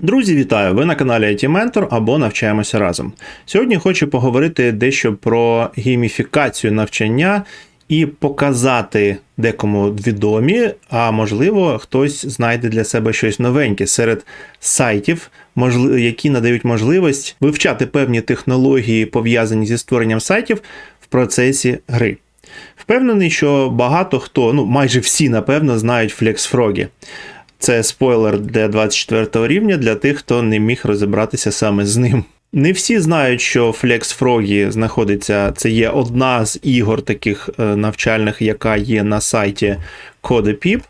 Друзі, вітаю! Ви на каналі IT Mentor або навчаємося разом. Сьогодні хочу поговорити дещо про гейміфікацію навчання і показати декому відомі, а можливо, хтось знайде для себе щось новеньке серед сайтів, які надають можливість вивчати певні технології, пов'язані зі створенням сайтів в процесі гри. Впевнений, що багато хто, ну майже всі, напевно, знають FlexFrog. Це спойлер для 24 рівня для тих, хто не міг розібратися саме з ним. Не всі знають, що Flex Froggy знаходиться, це є одна з ігор таких е, навчальних, яка є на сайті CodePip.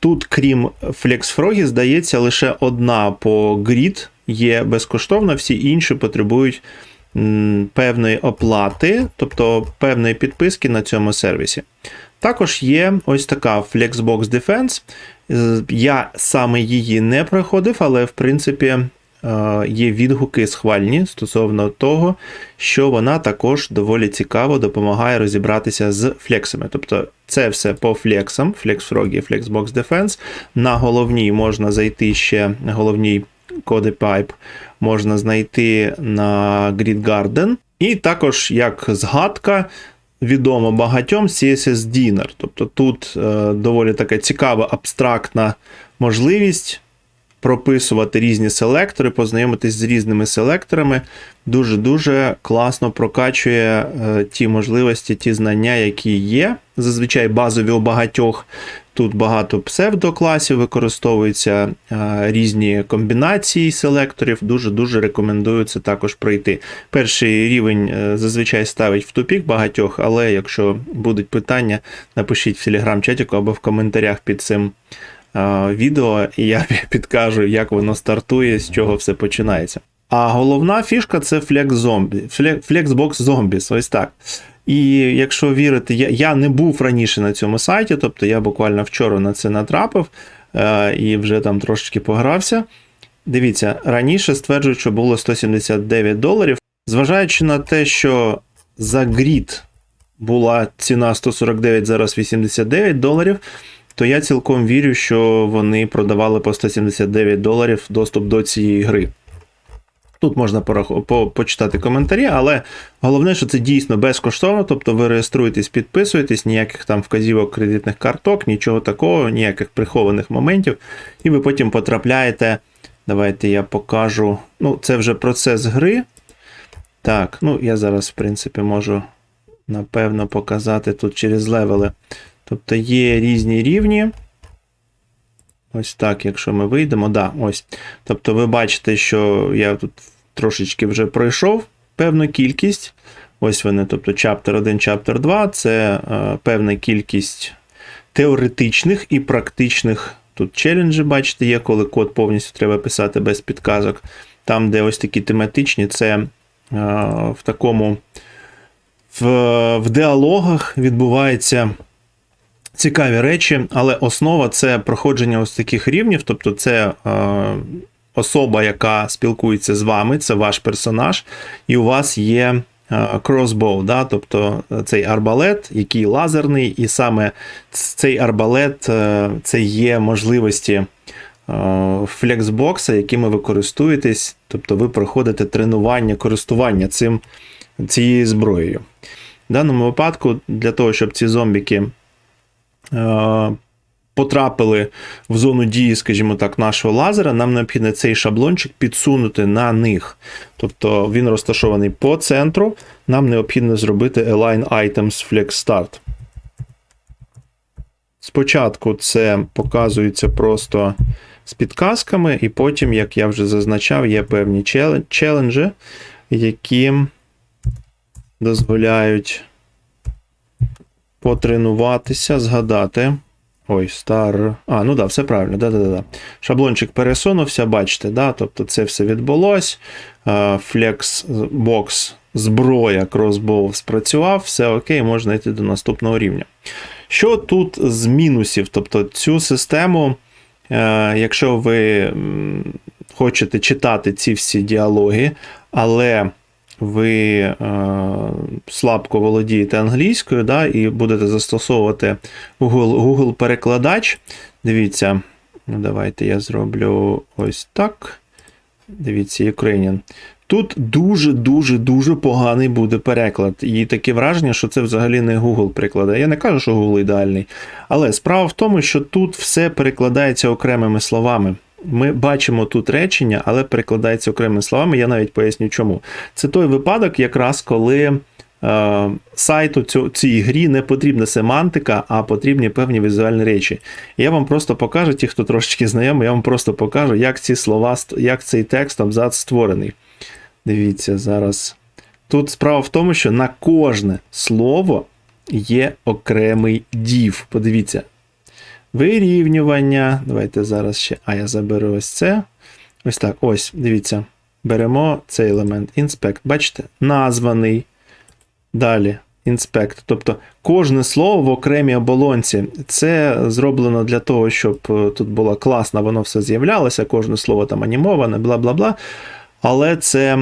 Тут, крім Flex Froggy, здається, лише одна по Grid є безкоштовна, всі інші потребують певної оплати, тобто певної підписки на цьому сервісі. Також є ось така Flexbox Defense. Я саме її не проходив, але в принципі е, є відгуки схвальні стосовно того, що вона також доволі цікаво допомагає розібратися з флексами. Тобто це все по флексам, FlexFrog і Flexbox Defense. На головній можна зайти ще на головній CodePipe, можна знайти на Grid Garden. І також як згадка відомо багатьом CSS Dinner. Тобто тут е, доволі така цікава абстрактна можливість прописувати різні селектори, познайомитись з різними селекторами. Дуже-дуже класно прокачує е, ті можливості, ті знання, які є. Зазвичай базові у багатьох. Тут багато псевдокласів використовуються, е, різні комбінації селекторів. Дуже-дуже рекомендую це також пройти. Перший рівень е, зазвичай ставить в тупік багатьох, але якщо будуть питання, напишіть в телеграм-чатіку або в коментарях під цим е, відео, і я підкажу, як воно стартує, з чого все починається. А головна фішка це Zombie, Fle- Flexbox Zombies, ось так. І якщо вірити, я, я не був раніше на цьому сайті, тобто я буквально вчора на це натрапив е, і вже там трошечки погрався. Дивіться, раніше стверджують, що було 179 доларів. Зважаючи на те, що за грід була ціна 149, зараз 89 доларів, то я цілком вірю, що вони продавали по 179 доларів доступ до цієї гри. Тут можна пораху- по, почитати коментарі, але головне, що це дійсно безкоштовно, тобто ви реєструєтесь, підписуєтесь, ніяких там вказівок кредитних карток, нічого такого, ніяких прихованих моментів, і ви потім потрапляєте. Давайте я покажу. Ну, це вже процес гри. Так, ну я зараз, в принципі, можу напевно показати тут через левели. Тобто є різні рівні. Ось так, якщо ми вийдемо, да, ось. Тобто ви бачите, що я тут трошечки вже пройшов певну кількість. Ось вони, тобто чаптер 1, чаптер 2 це е, певна кількість теоретичних і практичних. Тут челенджі, бачите, є, коли код повністю треба писати без підказок. Там, де ось такі тематичні, це е, в такому в, в діалогах відбувається цікаві речі, але основа це проходження ось таких рівнів, тобто це е, особа, яка спілкується з вами, це ваш персонаж, і у вас є е, crossbow, да? тобто е, цей арбалет, який лазерний, і саме цей арбалет е, це є можливості е, флексбокса, якими ви користуєтесь, тобто ви проходите тренування користування цим, цією зброєю. В даному випадку, для того, щоб ці зомбіки е, потрапили в зону дії, скажімо так, нашого лазера, нам необхідно цей шаблончик підсунути на них. Тобто він розташований по центру. Нам необхідно зробити Align Items Flex Start. Спочатку це показується просто з підказками, і потім, як я вже зазначав, є певні челенджі, які дозволяють потренуватися, згадати. Ой, стар. А, ну да, все правильно. Да, да, да, да. Шаблончик пересунувся, бачите, да? тобто це все відбулось. Flexbox зброя Crossbow спрацював, все окей, можна йти до наступного рівня. Що тут з мінусів? Тобто цю систему, е, якщо ви хочете читати ці всі діалоги, але ви е, слабко володієте англійською, да, і будете застосовувати Google, Google. Дивіться, ну, давайте я зроблю ось так. Дивіться, Ukrainian. Тут дуже-дуже дуже поганий буде переклад. І таке враження, що це взагалі не Google перекладає. Я не кажу, що Google ідеальний. Але справа в тому, що тут все перекладається окремими словами. Ми бачимо тут речення, але перекладається окремими словами. Я навіть поясню чому. Це той випадок, якраз коли е, сайту цю, цій грі не потрібна семантика, а потрібні певні візуальні речі. Я вам просто покажу, ті, хто трошечки знайомий, я вам просто покажу, як ці слова, як цей текст абзац створений. Дивіться, зараз. Тут справа в тому, що на кожне слово є окремий дів. Подивіться. Вирівнювання. Давайте зараз ще. А я заберу ось це. Ось так. Ось, дивіться. Беремо цей елемент. Inspect. Бачите? Названий. Далі. Inspect. Тобто кожне слово в окремій оболонці. Це зроблено для того, щоб е, тут було класно, воно все з'являлося, кожне слово там анімоване, бла бла бла. Але це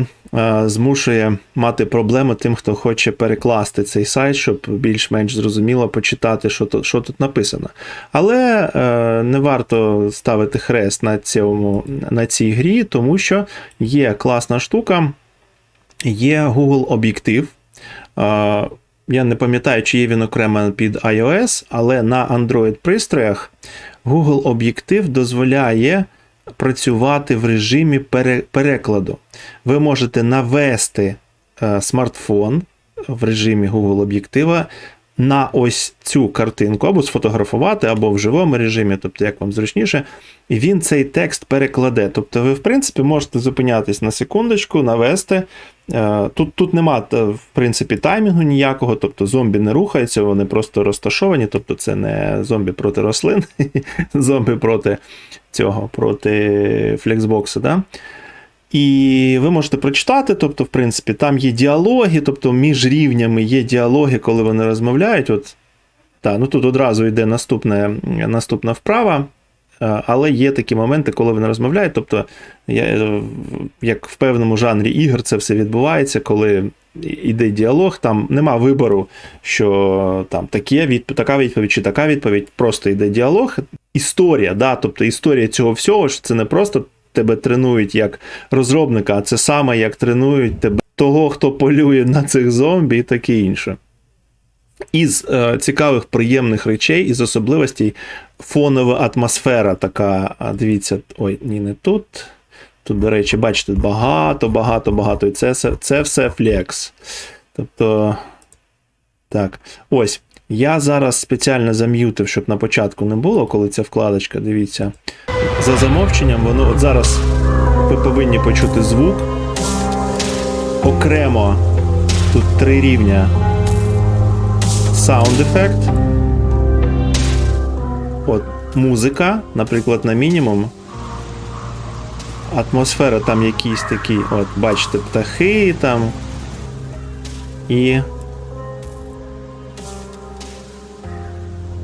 змушує мати проблеми тим, хто хоче перекласти цей сайт, щоб більш-менш зрозуміло почитати, що тут, що тут написано. Але е, не варто ставити хрест на, цьому, на цій грі, тому що є класна штука, є Google об'єктив. Е, я не пам'ятаю, чи є він окремо під iOS, але на Android-пристроях Google об'єктив дозволяє працювати в режимі перекладу. Ви можете навести е, смартфон в режимі Google об'єктива на ось цю картинку, або сфотографувати, або в живому режимі, тобто як вам зручніше, і він цей текст перекладе. Тобто ви, в принципі, можете зупинятись на секундочку, навести. Е, Тут, тут нема, е, в принципі, таймінгу ніякого, тобто зомбі не рухаються, вони просто розташовані, тобто це не зомбі проти рослин, зомбі проти цього, проти флексбоксу. Да? І ви можете прочитати, тобто, в принципі, там є діалоги, тобто між рівнями є діалоги, коли вони розмовляють. От, та, ну Тут одразу йде наступне, наступна вправа. Е, Але є такі моменти, коли вони розмовляють. Тобто, я, е, як в певному жанрі ігор це все відбувається, коли йде діалог, там нема вибору, що там таке відп... така відповідь чи така відповідь, просто йде діалог. Історія, да, тобто історія цього всього, що це не просто тебе тренують як розробника, а це саме як тренують тебе того, хто полює на цих зомбі і таке інше. Із е, цікавих приємних речей, із особливостей фонова атмосфера така. Дивіться, ой, ні, не тут. Тут, до речі, бачите, багато, багато, багато. І це, це все флекс. Тобто. Так, ось. Я зараз спеціально зам'ютив, щоб на початку не було, коли ця вкладочка, дивіться. За замовченням, воно от зараз ви повинні почути звук. Окремо тут три рівня. Sound ефект. От музика, наприклад, на мінімум. Атмосфера там якісь такі, от, бачите, птахи там. І.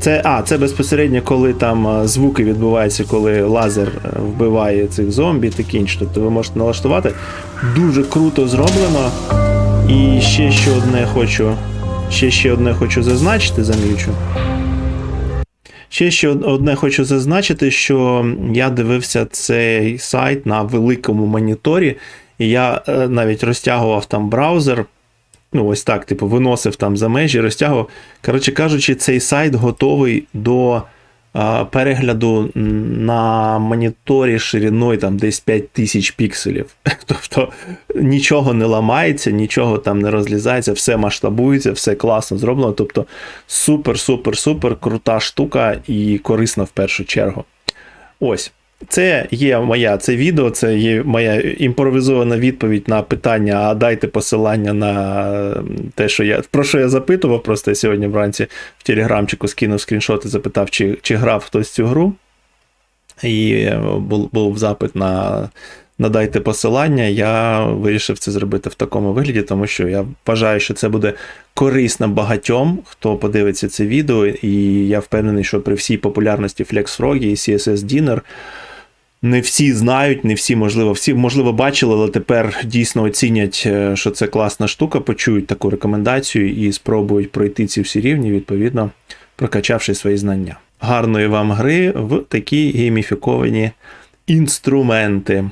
Це, а, це безпосередньо, коли там звуки відбуваються, коли лазер е, вбиває цих зомбі, таке інше. Тобто ви можете налаштувати. Дуже круто зроблено. І ще ще одне хочу. Ще ще одне хочу зазначити, замічу. Ще ще одне хочу зазначити, що я дивився цей сайт на великому моніторі, і я е, навіть розтягував там браузер. Ну, ось так, типу, виносив там за межі, розтягував. Коротше кажучи, цей сайт готовий до а, перегляду на моніторі шириною там десь 5000 пікселів. Тобто нічого не ламається, нічого там не розлізається, все масштабується, все класно зроблено. Тобто супер, супер, супер крута штука і корисна в першу чергу. Ось. Це є моя це відео, це є моя імпровізована відповідь на питання, а дайте посилання на те, що я про що я запитував. Просто я сьогодні вранці в телеграмчику скинув скріншоти, запитав, чи, чи грав хтось цю гру. І е, був, був запит на надайте посилання. Я вирішив це зробити в такому вигляді, тому що я вважаю, що це буде корисно багатьом, хто подивиться це відео, і я впевнений, що при всій популярності FlexFrog і CSS Dinner не всі знають, не всі, можливо, всі, можливо, бачили, але тепер дійсно оцінять, е, що це класна штука, почують таку рекомендацію і спробують пройти ці всі рівні, відповідно, прокачавши свої знання. Гарної вам гри в такі гейміфіковані інструменти.